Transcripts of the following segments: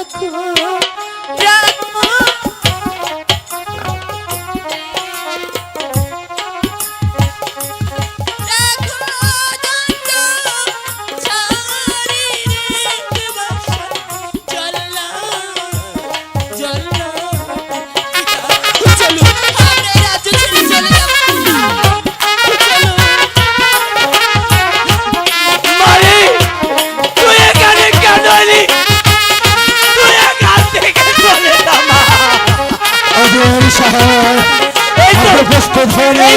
রাখো প্রস্তুত হয়ে নেই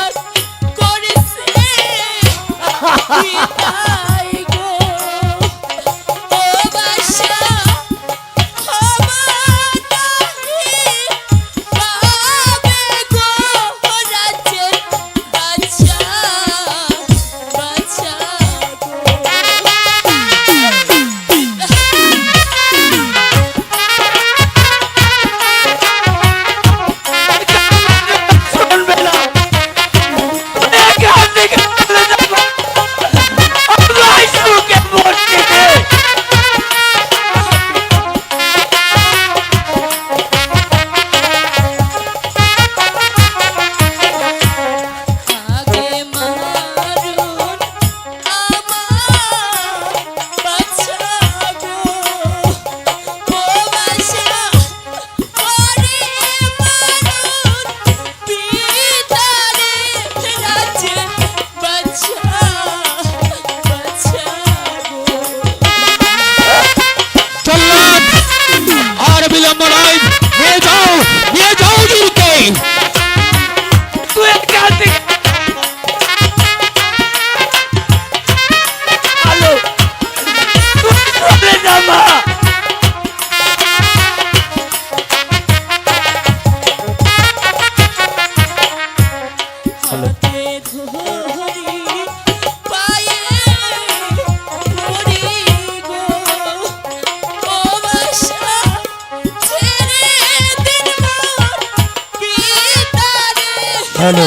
পিতা হ্যালো